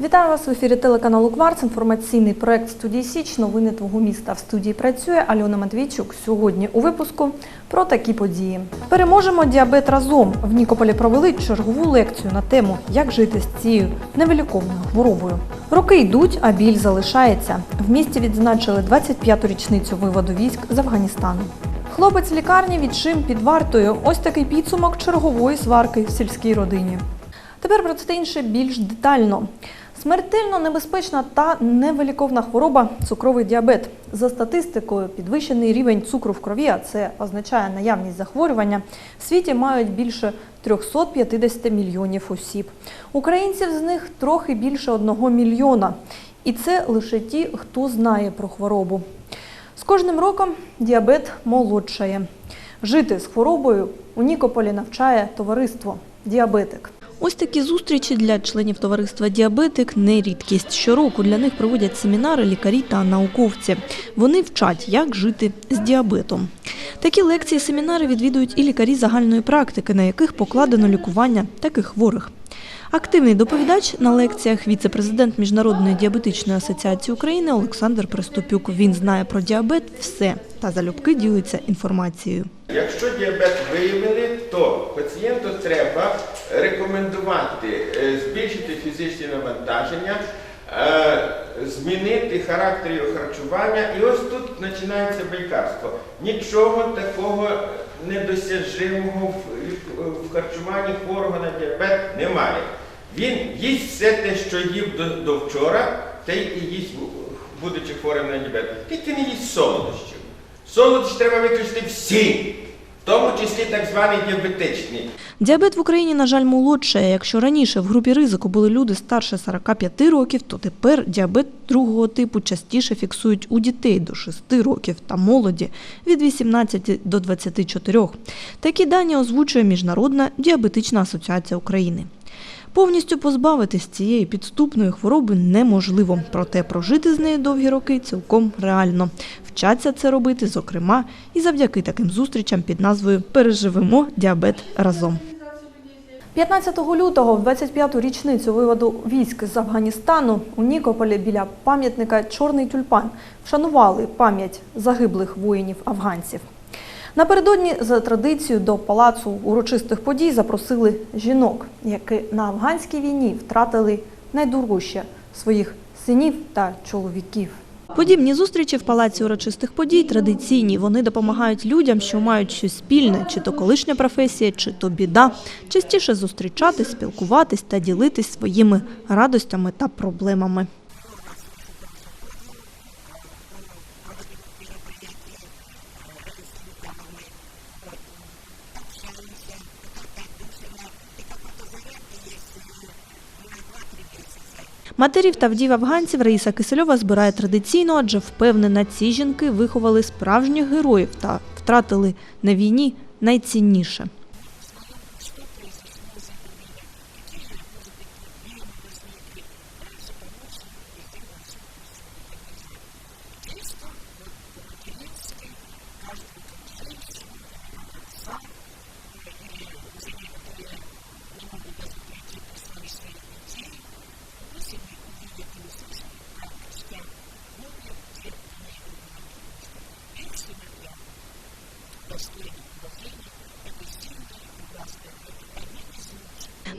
в ефірі телеканалу Кварц. Інформаційний проект студії Січ. Новини твого міста в студії працює Альона Матвійчук. Сьогодні у випуску про такі події. Переможемо діабет разом. В Нікополі провели чергову лекцію на тему, як жити з цією невиліковною хворобою. Роки йдуть, а біль залишається. В місті відзначили 25-ту річницю виводу військ з Афганістану. Хлопець лікарні відчим під вартою. Ось такий підсумок чергової сварки в сільській родині. Тепер про це інше більш детально. Смертельно небезпечна та невиліковна хвороба цукровий діабет. За статистикою, підвищений рівень цукру в крові, а це означає наявність захворювання, в світі мають більше 350 мільйонів осіб. Українців з них трохи більше одного мільйона. І це лише ті, хто знає про хворобу. З кожним роком діабет молодшає. Жити з хворобою у Нікополі навчає товариство Діабетик. Ось такі зустрічі для членів товариства Діабетик не рідкість. Щороку для них проводять семінари лікарі та науковці. Вони вчать, як жити з діабетом. Такі лекції, семінари відвідують і лікарі загальної практики, на яких покладено лікування таких хворих. Активний доповідач на лекціях віце-президент Міжнародної діабетичної асоціації України Олександр Приступюк. Він знає про діабет все та залюбки ділиться інформацією. Якщо діабет виявили, то пацієнту треба рекомендувати е, збільшити фізичні навантаження, е, змінити характер його харчування. І ось тут починається байкарство. Нічого такого недосяжимого в- в харчуванні хворого на діабет немає. Він їсть все те, що їв до, до вчора, те й і їсть, будучи хворим на діабет. Тільки не їсть солодощів. Солодощі треба виключити всі, в тому числі так званий діабетичний. Діабет в Україні, на жаль, молодшає. Якщо раніше в групі ризику були люди старше 45 років, то тепер діабет другого типу частіше фіксують у дітей до 6 років та молоді від 18 до 24. Такі дані озвучує Міжнародна діабетична асоціація України. Повністю позбавитись цієї підступної хвороби неможливо, проте прожити з нею довгі роки цілком реально. Вчаться це робити, зокрема, і завдяки таким зустрічам під назвою Переживемо діабет разом. 15 лютого, в 25-ту річницю виводу військ з Афганістану, у Нікополі біля пам'ятника Чорний тюльпан вшанували пам'ять загиблих воїнів-афганців. Напередодні за традицією до палацу урочистих подій запросили жінок, які на афганській війні втратили найдорожче своїх синів та чоловіків. Подібні зустрічі в палаці урочистих подій традиційні. Вони допомагають людям, що мають щось спільне, чи то колишня професія, чи то біда, частіше зустрічатись, спілкуватись та ділитись своїми радостями та проблемами. Матерів та вдів афганців Раїса Кисельова збирає традиційно, адже впевнена, ці жінки виховали справжніх героїв та втратили на війні найцінніше.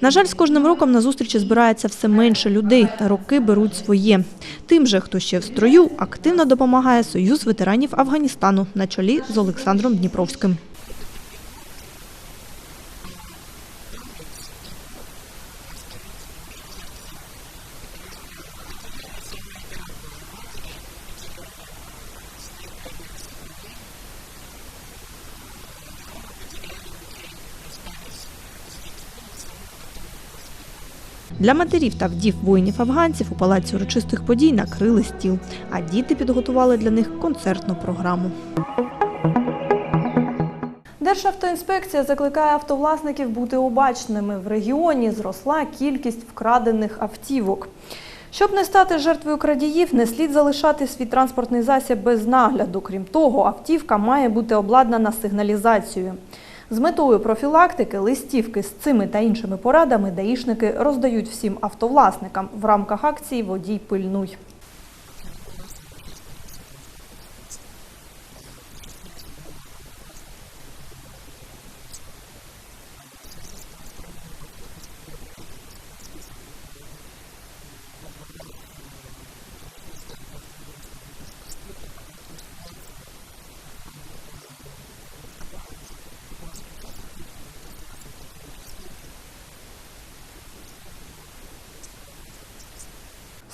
На жаль, з кожним роком на зустрічі збирається все менше людей, та роки беруть своє. Тим же, хто ще в строю, активно допомагає Союз ветеранів Афганістану на чолі з Олександром Дніпровським. Для матерів та вдів воїнів-афганців у палаці урочистих подій накрили стіл, а діти підготували для них концертну програму. Державтоінспекція закликає автовласників бути обачними. В регіоні зросла кількість вкрадених автівок. Щоб не стати жертвою крадіїв, не слід залишати свій транспортний засіб без нагляду. Крім того, автівка має бути обладнана сигналізацією. З метою профілактики листівки з цими та іншими порадами даїшники роздають всім автовласникам в рамках акції Водій пильнуй.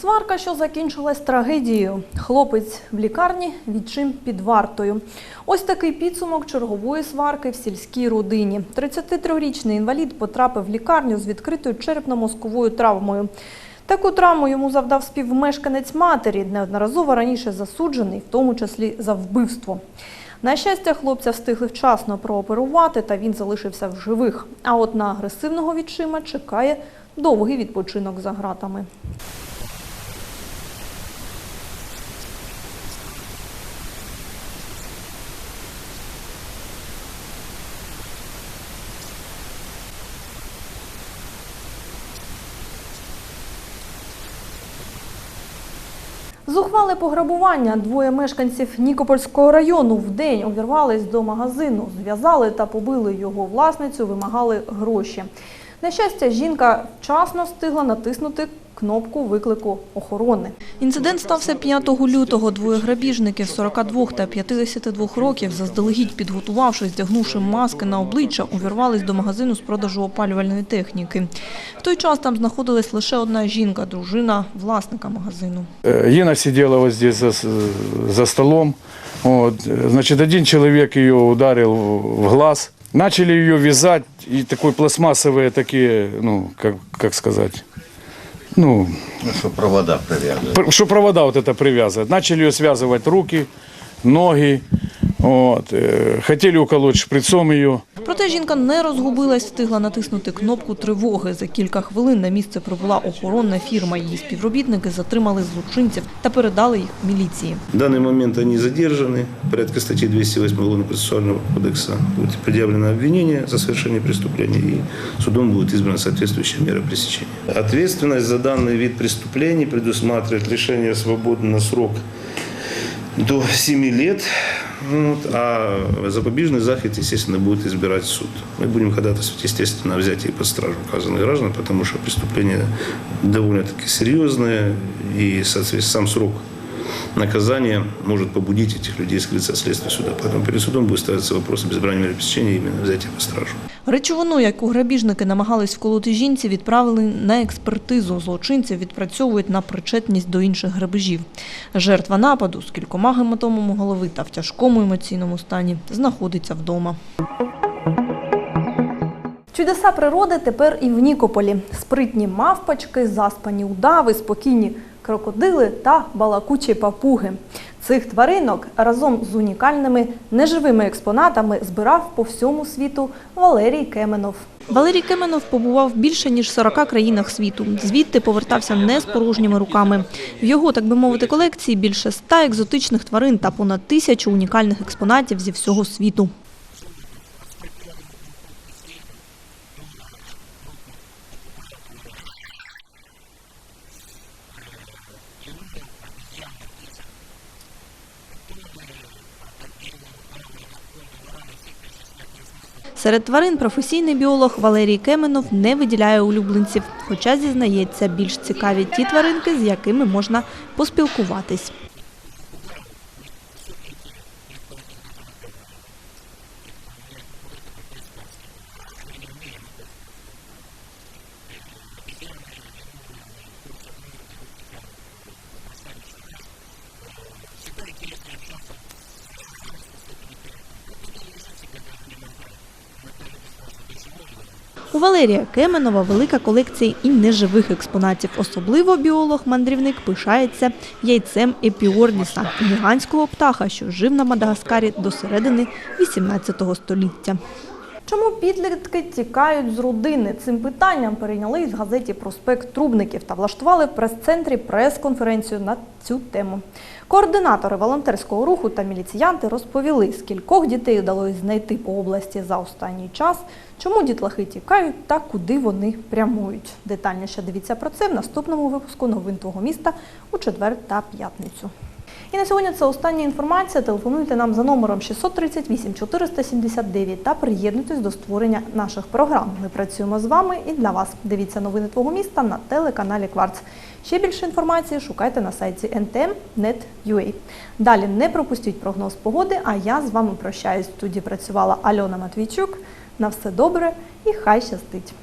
Сварка, що закінчилась трагедією. Хлопець в лікарні, відчим під вартою. Ось такий підсумок чергової сварки в сільській родині. 33-річний інвалід потрапив в лікарню з відкритою черепно-мозковою травмою. Таку травму йому завдав співмешканець матері, неодноразово раніше засуджений, в тому числі за вбивство. На щастя, хлопця встигли вчасно прооперувати, та він залишився в живих. А от на агресивного відчима чекає довгий відпочинок за ґратами. Зухвале пограбування. Двоє мешканців Нікопольського району вдень увірвались до магазину, зв'язали та побили його власницю, вимагали гроші. На щастя, жінка вчасно встигла натиснути кнопку виклику охорони. Інцидент стався 5 лютого. Двоє грабіжників 42 та 52 років, заздалегідь підготувавшись, вдягнувши маски на обличчя, увірвались до магазину з продажу опалювальної техніки. В той час там знаходилась лише одна жінка, дружина власника магазину. Э, Ена сидела вот здесь за, с- за столом. Вот. э, Значит, один человек ее ударил в в глаз. Начали ее вязать, и такой пластмассовые такие, ну, как, как сказать, ну, Ну, що провода прив'язують. пр- что провода вот это привязывать. Начали ее связывать руки, ноги. Вот. э, Хотели уколоть шприцом ее. Проте жінка не розгубилась, встигла натиснути кнопку тривоги. За кілька хвилин на місце прибула охоронна фірма. Її співробітники затримали злочинців та передали їх міліції. В данный момент они задержаны. Порядка статьи 208 Уголовно-процессуального кодекса будет предъявлено обвинение за совершение преступления и судом будет избрана соответствующая мера пресечения. Ответственность за данный вид преступлений предусматривает лишение свободы на срок до 7 лет, вот, а запобежный заход, естественно, будет избирать суд. Мы будем ходатайствовать, естественно, о взятии под стражу указанных граждан, потому что преступление довольно-таки серьезное, и, соответственно, сам срок наказание может побудить этих людей скрыться от следствия суда. Поэтому перед судом будет ставиться вопрос об избрании меры пресечения именно взятия под стражу. Речовину, яку грабіжники намагались вколоти жінці, відправили на експертизу. Злочинців відпрацьовують на причетність до інших грабежів. Жертва нападу з кількома гематомами голови та в тяжкому емоційному стані знаходиться вдома. Чудеса природи тепер і в Нікополі. Спритні мавпочки, заспані удави, спокійні крокодили та балакучі папуги. Цих тваринок разом з унікальними неживими експонатами збирав по всьому світу Валерій Кеменов. Валерій Кеменов побував більше ніж 40 країнах світу. Звідти повертався не з порожніми руками. В його, так би мовити, колекції більше ста екзотичних тварин та понад тисячу унікальних експонатів зі всього світу. Серед тварин професійний біолог Валерій Кеменов не виділяє улюбленців, хоча зізнається, більш цікаві ті тваринки, з якими можна поспілкуватись. Валерія Кеменова велика колекція і неживих експонатів. Особливо біолог-мандрівник пишається яйцем епіорніса – гігантського птаха, що жив на Мадагаскарі до середини 18 століття. Чому підлітки тікають з родини? Цим питанням перейнялись в газеті Проспект Трубників та влаштували в прес-центрі прес-конференцію на цю тему. Координатори волонтерського руху та міліціянти розповіли, скількох дітей вдалося знайти по області за останній час, чому дітлахи тікають та куди вони прямують. Детальніше дивіться про це в наступному випуску новин твого міста у четвер та п'ятницю. І на сьогодні це остання інформація. Телефонуйте нам за номером 638 479 та приєднуйтесь до створення наших програм. Ми працюємо з вами і для вас. Дивіться новини твого міста на телеканалі Кварц. Ще більше інформації шукайте на сайті ntm.net.ua. Далі не пропустіть прогноз погоди, а я з вами прощаюсь. Тоді працювала Альона Матвійчук. На все добре і хай щастить!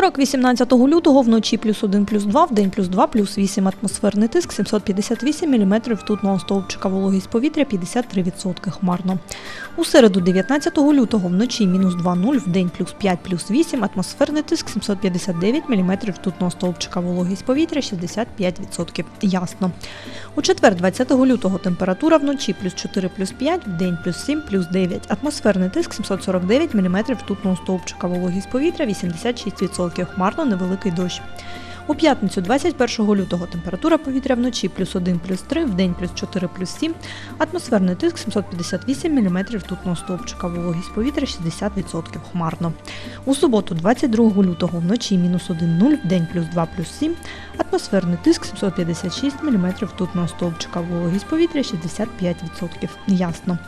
Вівторок, 18 лютого, вночі плюс 1 плюс 2, в день плюс 2 плюс 8 атмосферний тиск, 758 мм ртутного стовпчика, вологість повітря 53% хмарно. У середу, 19 лютого, вночі мінус 2 0, в день плюс 5 плюс 8, атмосферний тиск 759 мм ртутного стовпчика, вологість повітря 65%. Ясно. У четвер, 20 лютого, температура вночі плюс 4 плюс 5, в день плюс 7 плюс 9, атмосферний тиск 749 мм ртутного стовпчика, вологість повітря 86%, хмарно невеликий дощ. У п'ятницю 21 лютого температура повітря вночі плюс 1 плюс 3, в день плюс 4 плюс 7, атмосферний тиск 758 мм ртутного стовпчика, вологість повітря 60% хмарно. У суботу 22 лютого вночі мінус 1 0, в день плюс 2 плюс 7, атмосферний тиск 756 мм ртутного стовпчика, вологість повітря 65%. Ясно.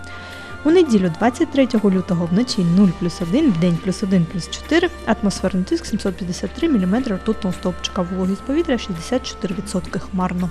У неділю 23 лютого вночі 0 плюс 1, в день плюс 1 плюс 4, атмосферний тиск 753 мм ртутного стовпчика, вологість повітря 64% хмарно.